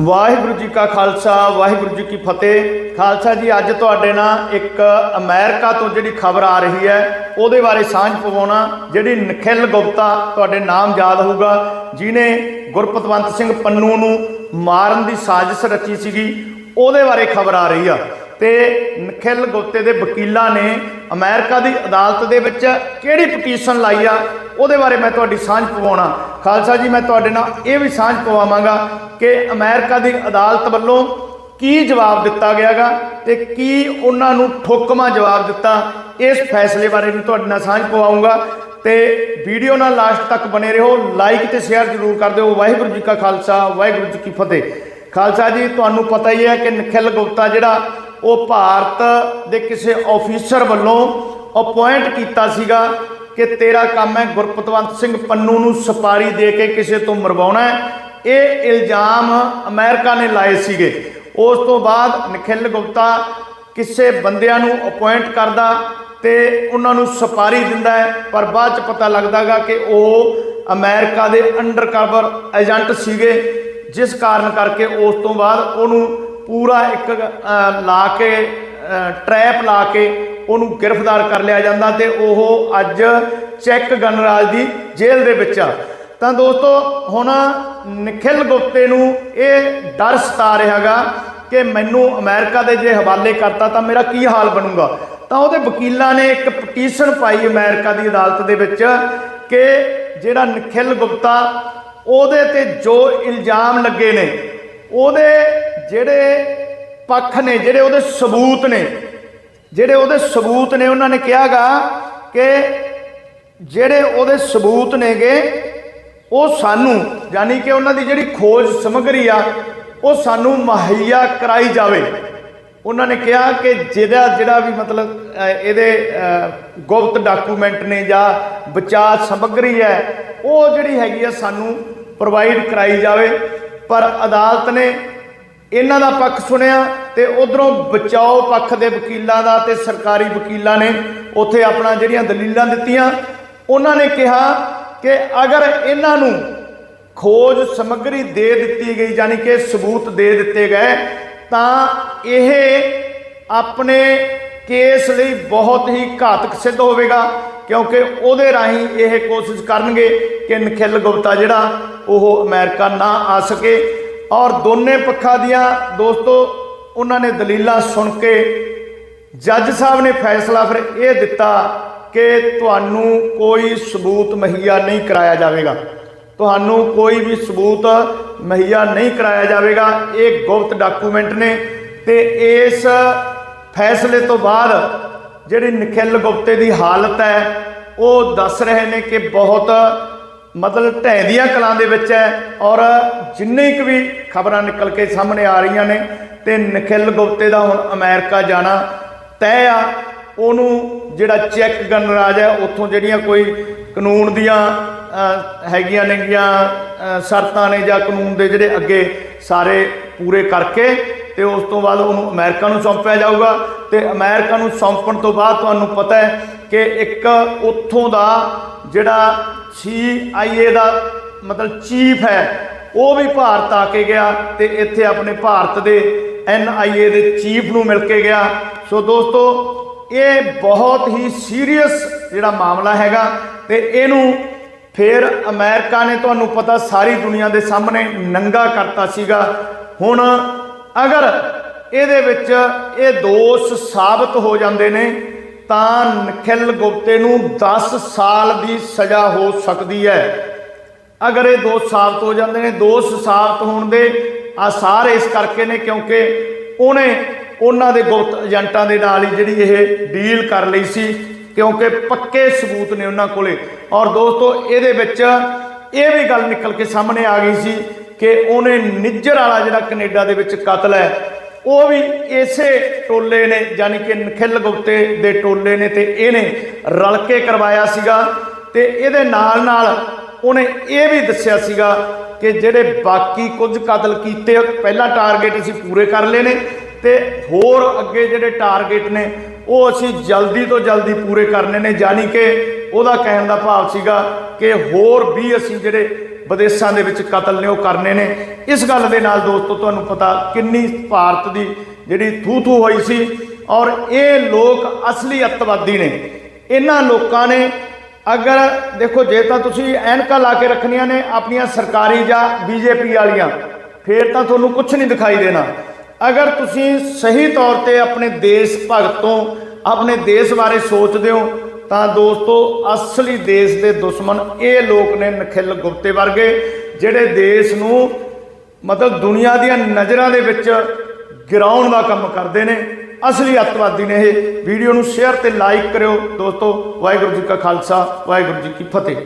ਵਾਹਿਗੁਰੂ ਜੀ ਕਾ ਖਾਲਸਾ, ਵਾਹਿਗੁਰੂ ਜੀ ਕੀ ਫਤਿਹ। ਖਾਲਸਾ ਜੀ, ਅੱਜ ਤੁਹਾਡੇ ਨਾਲ ਇੱਕ ਅਮਰੀਕਾ ਤੋਂ ਜਿਹੜੀ ਖਬਰ ਆ ਰਹੀ ਹੈ, ਉਹਦੇ ਬਾਰੇ ਸਾਂਝ ਪਵਾਉਣਾ, ਜਿਹੜੀ ਨਖਿਲ ਗੁਪਤਾ ਤੁਹਾਡੇ ਨਾਮ ਯਾਦ ਹੋਊਗਾ ਜਿਨੇ ਗੁਰਪਤਵੰਤ ਸਿੰਘ ਪੰਨੂ ਨੂੰ ਮਾਰਨ ਦੀ ਸਾਜ਼ਿਸ਼ ਰਚੀ ਸੀਗੀ, ਉਹਦੇ ਬਾਰੇ ਖਬਰ ਆ ਰਹੀ ਆ। ਤੇ ਨਖਿਲ ਗੁਪਤੇ ਦੇ ਵਕੀਲਾਂ ਨੇ ਅਮਰੀਕਾ ਦੀ ਅਦਾਲਤ ਦੇ ਵਿੱਚ ਕਿਹੜੀ ਪਟੀਸ਼ਨ ਲਾਈ ਆ, ਉਹਦੇ ਬਾਰੇ ਮੈਂ ਤੁਹਾਡੀ ਸਾਂਝ ਪਵਾਉਣਾ। ਖਾਲਸਾ ਜੀ, ਮੈਂ ਤੁਹਾਡੇ ਨਾਲ ਇਹ ਵੀ ਸਾਂਝ ਪਵਾਵਾਂਗਾ ਕਿ ਅਮਰੀਕਾ ਦੀ ਅਦਾਲਤ ਵੱਲੋਂ ਕੀ ਜਵਾਬ ਦਿੱਤਾ ਗਿਆਗਾ ਤੇ ਕੀ ਉਹਨਾਂ ਨੂੰ ਠੋਕਮਾ ਜਵਾਬ ਦਿੱਤਾ, ਇਸ ਫੈਸਲੇ ਬਾਰੇ ਵੀ ਤੁਹਾਡੇ ਨਾਲ ਸਾਂਝ ਪਵਾਉਂਗਾ। ਤੇ ਵੀਡੀਓ ਨਾਲ ਲਾਸਟ ਤੱਕ ਬਣੇ ਰਹੋ ਲਾਈਕ ਤੇ ਸ਼ੇਅਰ ਜ਼ਰੂਰ ਕਰ ਦਿਓ। ਵਾਹਿਗੁਰੂ ਜੀ ਕਾ ਖਾਲਸਾ, ਵਾਹਿਗੁਰੂ ਜੀ ਕੀ ਫਤਿਹ। ਖਾਲਸਾ ਜੀ, ਤੁਹਾਨੂੰ ਪਤਾ ਹੀ ਹੈ ਕਿ ਨਖਿਲ ਗੁਪਤਾ ਜਿਹੜਾ ਉਹ ਭਾਰਤ ਦੇ ਕਿਸੇ ਆਫੀਸਰ ਵੱਲੋਂ ਅਪਾਇੰਟ ਕੀਤਾ ਸੀਗਾ ਕਿ ਤੇਰਾ ਕੰਮ ਹੈ ਗੁਰਪਤਵੰਤ ਸਿੰਘ ਪੰਨੂ ਨੂੰ ਸਪਾਰੀ ਦੇ ਕੇ ਕਿਸੇ ਤੋਂ ਮਰਵਾਉਣਾ ਇਹ ਇਲਜ਼ਾਮ ਅਮਰੀਕਾ ਨੇ ਲਾਏ ਸੀਗੇ। ਉਸ ਤੋਂ ਬਾਅਦ ਨਖਿਲ ਗੁਪਤਾ ਕਿਸੇ ਬੰਦਿਆਂ ਨੂੰ ਅਪਾਇੰਟ ਕਰਦਾ ਤੇ ਉਹਨਾਂ ਨੂੰ ਸਪਾਰੀ ਦਿੰਦਾ ਹੈ। ਪਰ ਬਾਅਦ ਚ ਪਤਾ ਲੱਗਦਾਗਾ ਕਿ ਉਹ ਅਮਰੀਕਾ ਦੇ ਅੰਡਰ ਕਵਰ ਏਜੰਟ ਸੀਗੇ। ਜਿਸ ਕਾਰਨ ਕਰਕੇ ਉਸ ਤੋਂ ਬਾਅਦ ਉਹਨੂੰ ਪੂਰਾ ਇੱਕ ਅ, ਲਾ ਕੇ ਟ੍ਰੈਪ ਲਾ ਕੇ ਉਹਨੂੰ ਗ੍ਰਿਫਤਾਰ ਕਰ ਲਿਆ ਜਾਂਦਾ ਤੇ ਉਹ ਅੱਜ ਚੈੱਕ ਗਣਰਾਜ ਦੀ ਜੇਲ੍ਹ ਦੇ ਵਿੱਚ ਆ। ਤਾਂ ਦੋਸਤੋ ਹੁਣ ਨਖਿਲ ਗੁਪਤੇ ਨੂੰ ਇਹ ਡਰ ਸਤਾ ਰਿਹਾਗਾ ਕਿ ਮੈਨੂੰ ਅਮਰੀਕਾ ਦੇ ਜੇ ਹਵਾਲੇ ਕਰਤਾ ਤਾਂ ਮੇਰਾ ਕੀ ਹਾਲ ਬਣੂਗਾ। ਤਾਂ ਉਹਦੇ ਵਕੀਲਾਂ ਨੇ ਇੱਕ ਪਟੀਸ਼ਨ ਪਾਈ ਅਮਰੀਕਾ ਦੀ ਅਦਾਲਤ ਦੇ ਵਿੱਚ ਕਿ ਜਿਹੜਾ ਨਖਿਲ ਗੁਪਤਾ ਉਹਦੇ ਤੇ ਜੋ ਇਲਜ਼ਾਮ ਲੱਗੇ ਨੇ ਉਹਦੇ ਜਿਹੜੇ ਪੱਖ ਨੇ, ਜਿਹੜੇ ਉਹਦੇ ਸਬੂਤ ਨੇ, ਜਿਹੜੇ ਉਹਦੇ ਸਬੂਤ ਨੇ, ਉਹਨਾਂ ਨੇ ਕਿਹਾਗਾ ਕਿ ਜਿਹੜੇ ਉਹਦੇ ਸਬੂਤ ਨੇਗੇ, ਉਹ ਸਾਨੂੰ, ਯਾਨੀ ਕਿ ਉਹਨਾਂ ਦੀ ਜਿਹੜੀ ਖੋਜ ਸਮਗਰੀ ਆ, ਉਹ ਸਾਨੂੰ ਮੁਹੱਈਆ ਕਰਾਈ ਜਾਵੇ। ਉਹਨਾਂ ਨੇ ਕਿਹਾ ਕਿ ਜਿਹਦਾ ਜਿਹੜਾ ਵੀ ਮਤਲਬ ਇਹਦੇ ਗੁਪਤ ਡਾਕੂਮੈਂਟ ਨੇ ਜਾਂ ਬਚਾਅ ਸਮਗਰੀ ਹੈ, ਉਹ ਜਿਹੜੀ ਹੈਗੀ ਆ ਸਾਨੂੰ ਪ੍ਰੋਵਾਈਡ ਕਰਾਈ ਜਾਵੇ। ਪਰ ਅਦਾਲਤ ਨੇ ਇਹਨਾਂ ਦਾ ਪੱਖ ਸੁਣਿਆ ਤੇ ਉਧਰੋਂ ਬਚਾਓ ਪੱਖ ਦੇ ਵਕੀਲਾਂ ਦਾ ਤੇ ਸਰਕਾਰੀ ਵਕੀਲਾਂ ਨੇ ਉੱਥੇ ਆਪਣਾ ਜਿਹੜੀਆਂ ਦਲੀਲਾਂ ਦਿੱਤੀਆਂ, ਉਹਨਾਂ ਨੇ ਕਿਹਾ ਕਿ ਅਗਰ ਇਹਨਾਂ ਨੂੰ ਖੋਜ ਸਮੱਗਰੀ ਦੇ ਦਿੱਤੀ ਗਈ, ਯਾਨੀ ਕਿ ਸਬੂਤ ਦੇ ਦਿੱਤੇ ਗਏ, ਤਾਂ ਇਹ ਆਪਣੇ ਕੇਸ ਲਈ ਬਹੁਤ ਹੀ ਘਾਤਕ ਸਿੱਧ ਹੋਵੇਗਾ, ਕਿਉਂਕਿ ਉਹਦੇ ਰਾਹੀਂ ਇਹ ਕੋਸ਼ਿਸ਼ ਕਰਨਗੇ ਕਿ ਨਖਿਲ ਗੁਪਤਾ ਜਿਹੜਾ ਉਹ ਅਮਰੀਕਾ ਨਾ ਆ ਸਕੇ। ਔਰ ਦੋਨੇ ਪੱਖਾਂ ਦੀਆਂ ਦੋਸਤੋ, ਉਹਨਾਂ ਨੇ ਦਲੀਲਾਂ ਸੁਣ ਕੇ ਜੱਜ ਸਾਹਿਬ ਨੇ ਫੈਸਲਾ ਫਿਰ ਇਹ ਦਿੱਤਾ ਕਿ ਤੁਹਾਨੂੰ ਕੋਈ ਸਬੂਤ ਮੁਹੱਈਆ ਨਹੀਂ ਕਰਾਇਆ ਜਾਵੇਗਾ। ਤੁਹਾਨੂੰ ਕੋਈ ਵੀ ਸਬੂਤ ਮੁਹੱਈਆ ਨਹੀਂ ਕਰਾਇਆ ਜਾਵੇਗਾ। ਇਹ ਗੁਪਤ ਡਾਕੂਮੈਂਟ ਨੇ ਤੇ ਇਸ ਫੈਸਲੇ ਤੋਂ ਬਾਅਦ ਜਿਹੜੀ ਨਖਿਲ ਗੁਪਤੇ ਦੀ ਹਾਲਤ ਹੈ, ਉਹ ਦੱਸ ਰਹੇ ਨੇ ਕਿ ਬਹੁਤ ਮਤਲਬ ਢਹਿੰਦੀਆਂ ਕਲਾਂ ਦੇ ਵਿੱਚ ਹੈ ਔਰ ਜਿੰਨੇ ਕੁ ਵੀ ਖਬਰਾਂ ਨਿਕਲ ਕੇ ਸਾਹਮਣੇ ਆ ਰਹੀਆਂ ਨੇ ਤੇ ਨਖਿਲ ਗੁਪਤੇ ਦਾ ਹੁਣ ਅਮਰੀਕਾ ਜਾਣਾ ਤੈਅ ਆ, ਉਹਨੂੰ ਜਿਹੜਾ ਚੈੱਕ ਗਣਰਾਜ ਹੈ, ਉੱਥੋਂ ਜਿਹੜੀਆਂ ਕੋਈ ਕਾਨੂੰਨ ਦੀਆਂ ਹੈਗੀਆਂ ਨੇਗੀਆਂ ਸ਼ਰਤਾਂ ਨੇ ਜਾਂ ਕਾਨੂੰਨ ਦੇ ਜਿਹੜੇ ਅੱਗੇ ਸਾਰੇ ਪੂਰੇ ਕਰਕੇ ਤੇ ਉਸ ਤੋਂ ਬਾਅਦ ਉਹਨੂੰ ਅਮਰੀਕਾ ਨੂੰ ਸੌਂਪਿਆ ਜਾਊਗਾ ਤੇ ਅਮਰੀਕਾ ਨੂੰ ਸੌਂਪਣ ਤੋਂ ਬਾਅਦ ਤੁਹਾਨੂੰ ਪਤਾ ਹੈ ਕਿ ਇੱਕ ਉੱਥੋਂ ਦਾ ਜਿਹੜਾ ਸੀਆਈਏ ਦਾ ਮਤਲਬ ਚੀਫ ਹੈ, ਉਹ ਵੀ ਭਾਰਤ ਆ ਕੇ ਗਿਆ ਤੇ ਇੱਥੇ ਆਪਣੇ ਭਾਰਤ ਦੇ ਐਨਆਈਏ ਦੇ ਚੀਫ ਨੂੰ ਮਿਲ ਕੇ ਗਿਆ। ਸੋ ਦੋਸਤੋ, ਇਹ ਬਹੁਤ ਹੀ ਸੀਰੀਅਸ ਜਿਹੜਾ ਮਾਮਲਾ ਹੈਗਾ ਤੇ ਇਹਨੂੰ ਫਿਰ ਅਮਰੀਕਾ ਨੇ ਤੁਹਾਨੂੰ ਪਤਾ ਸਾਰੀ ਦੁਨੀਆ ਦੇ ਸਾਹਮਣੇ ਨੰਗਾ ਕਰਤਾ ਸੀਗਾ। ਹੁਣ ਅਗਰ ਇਹਦੇ ਵਿੱਚ ਇਹ ਦੋਸ਼ ਸਾਬਤ ਹੋ ਜਾਂਦੇ ਨੇ ਤਾਂ ਨਖਿਲ ਗੁਪਤੇ ਨੂੰ 10 ਸਾਲ ਦੀ ਸਜ਼ਾ ਹੋ ਸਕਦੀ ਹੈ। ਅਗਰ ਇਹ ਦੋਸ਼ ਸਾਬਤ ਹੋ ਜਾਂਦੇ ਨੇ, ਦੋਸ਼ ਸਾਬਤ ਹੋਣ ਦੇ ਆਸਾਰ ਇਸ ਕਰਕੇ ਨੇ ਕਿਉਂਕਿ ਉਹਨੇ ਉਹਨਾਂ ਦੇ ਗੁਪਤ ਏਜੰਟਾਂ ਦੇ ਨਾਲ ਹੀ ਜਿਹੜੀ ਇਹ ਡੀਲ ਕਰ ਲਈ ਸੀ, ਕਿਉਂਕਿ ਪੱਕੇ ਸਬੂਤ ਨੇ ਉਹਨਾਂ ਕੋਲੇ। ਔਰ ਦੋਸਤੋ, ਇਹਦੇ ਵਿੱਚ ਇਹ ਵੀ ਗੱਲ ਨਿਕਲ ਕੇ ਸਾਹਮਣੇ ਆ ਗਈ ਸੀ ਕਿ ਉਹਨੇ ਨਿੱਜਰ ਵਾਲਾ ਜਿਹੜਾ ਕੈਨੇਡਾ ਦੇ ਵਿੱਚ ਕਤਲ ਹੈ ਉਹ ਵੀ ਇਸੇ ਟੋਲੇ ਨੇ ਯਾਨੀ ਕਿ ਨਖਿਲ ਗੁਪਤੇ ਦੇ ਟੋਲੇ ਨੇ ਤੇ ਇਹਨੇ ਰਲ ਕੇ ਕਰਵਾਇਆ ਸੀਗਾ ਤੇ ਇਹਦੇ ਨਾਲ ਨਾਲ ਉਹਨੇ ਇਹ ਵੀ ਦੱਸਿਆ ਸੀਗਾ ਕਿ ਜਿਹੜੇ ਬਾਕੀ ਕੁਝ ਕਤਲ ਕੀਤੇ, ਪਹਿਲਾ ਟਾਰਗੇਟ ਅਸੀਂ ਪੂਰੇ ਕਰ ਲਏ ਨੇ ਤੇ ਹੋਰ ਅੱਗੇ ਜਿਹੜੇ ਟਾਰਗੇਟ ਨੇ, ਉਹ ਅਸੀਂ ਜਲਦੀ ਤੋਂ ਜਲਦੀ ਪੂਰੇ ਕਰਨੇ ਨੇ ਯਾਨੀ ਕਿ ਉਹਦਾ ਕਹਿਣ ਦਾ ਭਾਵ ਸੀਗਾ ਕਿ ਹੋਰ ਵੀ ਅਸੀਂ ਜਿਹੜੇ ਵਿਦੇਸ਼ਾਂ ਦੇ ਵਿੱਚ ਕਤਲ ਨੇ, ਉਹ ਕਰਨੇ ਨੇ। ਇਸ ਗੱਲ ਦੇ ਨਾਲ ਦੋਸਤੋ, ਤੁਹਾਨੂੰ ਪਤਾ ਕਿੰਨੀ ਭਾਰਤ ਦੀ ਜਿਹੜੀ ਥੂ ਥੂ ਹੋਈ ਸੀ ਔਰ ਇਹ ਲੋਕ ਅਸਲੀ ਅੱਤਵਾਦੀ ਨੇ। ਇਹਨਾਂ ਲੋਕਾਂ ਨੇ ਅਗਰ ਦੇਖੋ, ਜੇ ਤਾਂ ਤੁਸੀਂ ਐਨਕਾਂ ਲਾ ਕੇ ਰੱਖਣੀਆਂ ਨੇ ਆਪਣੀਆਂ ਸਰਕਾਰੀ ਜਾਂ ਬੀਜੇਪੀ ਵਾਲੀਆਂ, ਫੇਰ ਤਾਂ ਤੁਹਾਨੂੰ ਕੁਝ ਨਹੀਂ ਦਿਖਾਈ ਦੇਣਾ। ਅਗਰ ਤੁਸੀਂ ਸਹੀ ਤੌਰ ਤੇ ਆਪਣੇ ਦੇਸ਼ ਭਗਤ ਤੋਂ ਆਪਣੇ ਦੇਸ਼ ਬਾਰੇ ਸੋਚਦੇ ਹੋ ਤਾਂ ਦੋਸਤੋ, ਅਸਲੀ ਦੇਸ਼ ਦੇ ਦੁਸ਼ਮਣ ਇਹ ਲੋਕ ਨੇ ਨਖਿਲ ਗੁਪਤੇ ਵਰਗੇ, ਜਿਹੜੇ ਦੇਸ਼ ਨੂੰ ਮਤਲਬ ਦੁਨੀਆ ਦੀਆਂ ਨਜ਼ਰਾਂ ਦੇ ਵਿੱਚ ਗਿਰਾਉਣ ਦਾ ਕੰਮ ਕਰਦੇ ਨੇ। ਅਸਲੀ ਅੱਤਵਾਦੀ ਨੇ ਇਹ ਵੀਡੀਓ ਨੂੰ ਸ਼ੇਅਰ ਤੇ ਲਾਈਕ ਕਰਿਓ। ਦੋਸਤੋ, ਵਾਹਿਗੁਰੂ ਜੀ ਕਾ ਖਾਲਸਾ, ਵਾਹਿਗੁਰੂ ਜੀ ਕੀ ਫਤਿਹ।